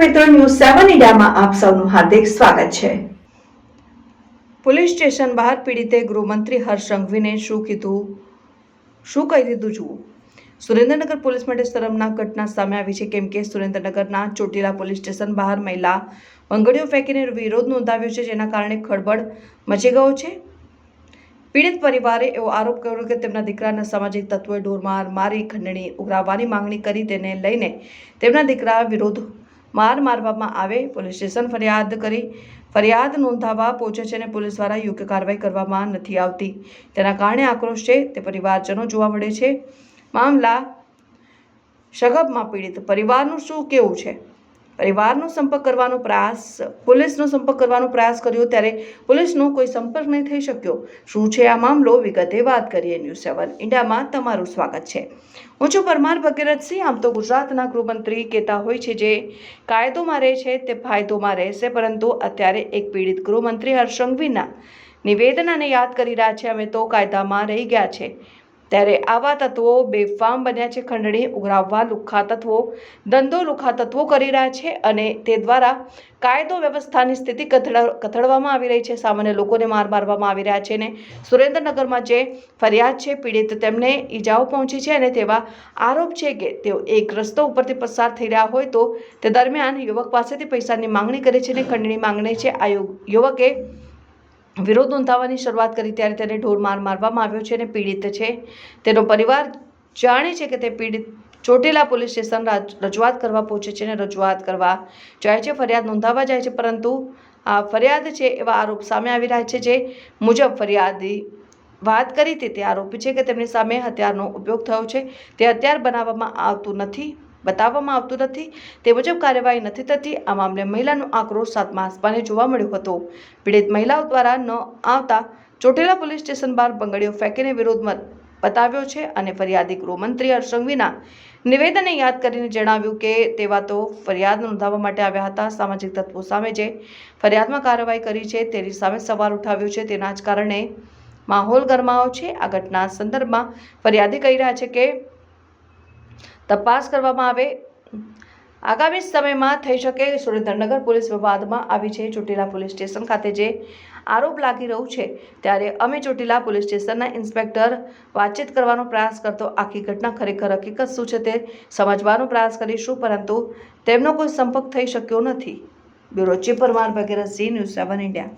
મિત્રો ન્યૂઝ સેવન ઇન્ડિયામાં આપ સૌનું હાર્દિક સ્વાગત છે. પોલીસ સ્ટેશન બહાર પીડિતે ગૃહમંત્રી હર્ષ સંઘવીને શું કીધું? શું કહી દીધું જુઓ? સુરેન્દ્રનગર પોલીસ માટે શરમનાક ઘટના સામે આવી છે કેમ કે સુરેન્દ્રનગરના ચોટીલા પોલીસ સ્ટેશન બહાર મહિલા બંગડીઓ ફેંકીને વિરોધ નોંધાવ્યો છે જેના કારણે ખળબળ મચી ગયો છે. પીડિત પરિવારે એવો આરોપ કર્યો કે તેમના દીકરાના સામાજિક તત્વોએ ઢોરમાર મારી ખંડણી ઉઘરાવવાની માંગણી કરી તેને લઈને તેમના દીકરા વિરોધ માર મારવામાં આવે, પોલીસ સ્ટેશન ફરિયાદ કરી, ફરિયાદ નોંધાવવા પહોંચે છે અને પોલીસ દ્વારા યોગ્ય કાર્યવાહી કરવામાં નથી આવતી. તેના કારણે આક્રોશ છે, તે પરિવારજનો જોવા મળે છે. મામલા શગબમાં પીડિત પરિવારનું શું કેવું છે? પરિવારનો સંપર્ક કરવાનો પ્રયાસ, પોલીસનો સંપર્ક કરવાનો પ્રયાસ કર્યો ત્યારે પોલીસનો કોઈ સંપર્ક નહીં થઈ શક્યો. શું છે આ મામલો? વિગતે વાત કરીએ ન્યૂઝ સેવન ઇન્ડિયામાં. તમારું સ્વાગત છે. હું છું પરમાર ભગીરથસિંહ, આમ તો ગુજરાતના ગૃહમંત્રી કહેતા હોય છે જે કાયદોમાં રહે છે તે ફાયદોમાં રહેશે, પરંતુ અત્યારે એક પીડિત ગૃહમંત્રી નિવેદનાને નિવેદનને યાદ કરી રહ્યા છે. અમે તો કાયદામાં રહી ગયા છે. ત્યારે આવા તત્વો બેફામ બન્યા છે ખંડણી, ઉઘરાવવા લુખ્ખા તત્વો, ધંધો લુખ્ખા તત્વો કરી રહ્યા છે અને તે દ્વારા કાયદો વ્યવસ્થાની સ્થિતિ કથળ, કથળવામાં આવી રહી છે. સામાન્ય લોકોને માર મારવામાં આવી રહ્યા છે ને સુરેન્દ્રનગરમાં જે ફરિયાદ છે, પીડિત તેમને ઈજાઓ પહોંચી છે અને તેવા આરોપ છે કે તેઓ એક રસ્તો ઉપરથી પસાર થઈ રહ્યા હોય તો તે દરમિયાન યુવક પાસેથી પૈસાની માંગણી કરે છે ને ખંડણી માંગણી છે. આ યુવકે વિરોધ નોંધાવવાની શરૂઆત કરી ત્યારે તેને ઢોર માર મારવામાં આવ્યો છે અને પીડિત છે. તેનો પરિવાર જાણે છે કે તે પીડિત ચોટીલા પોલીસ સ્ટેશન રાજ- રજૂઆત કરવા પહોંચે છે અને રજૂઆત કરવા જાય છે. ફરિયાદ નોંધાવવા જાય છે, પરંતુ આ ફરિયાદ છે એવા આરોપ સામે આવી રહ્યા છે, જે મુજબ ફરિયાદી વાત કરી હતી. તે આરોપી છે કે તેમની સામે હથિયારનો ઉપયોગ થયો છે. તે હથિયાર બનાવવામાં આવતું નથી. બતાવવામાં આવતું નથી. તે મુજબ કાર્યવાહી નથી થતી. આ મામલે મહિલાનો આક્રોશ સાતમા આસપાને જોવા મળ્યો હતો. પીડિત મહિલાઓ દ્વારા ન આવતા ચોટીલા પોલીસ સ્ટેશન બહાર બંગડીઓ ફેંકીને વિરોધમાં બતાવ્યો છે અને ફરિયાદી ગૃહમંત્રી હર્ષંગવીના નિવેદનને યાદ કરીને જણાવ્યું કે તેવા તો ફરિયાદ નોંધાવવા માટે આવ્યા હતા. સામાજિક તત્વો સામે જે ફરિયાદમાં કાર્યવાહી કરી છે તેની સામે સવાલ ઉઠાવ્યો છે. તેના જ કારણે માહોલ ગરમાયો છે. આ ઘટના સંદર્ભમાં ફરિયાદી કહી રહ્યા છે કે તપાસ કરવામાં આવે. આગામી સમયમાં થઈ શકે સુરેન્દ્રનગર પોલીસ વિવાદમાં આવી છે ચોટીલા પોલીસ સ્ટેશન ખાતે જે આરોપ લાગી રહ્યું છે ત્યારે અમે ચોટીલા પોલીસ સ્ટેશનના ઇન્સ્પેક્ટર વાતચીત કરવાનો પ્રયાસ કરતો આખી ઘટના ખરેખર હકીકત શું છે તે સમજવાનો પ્રયાસ કરીશું, પરંતુ તેમનો કોઈ સંપર્ક થઈ શક્યો નથી. Bureau chief Parmar Zee news seven India.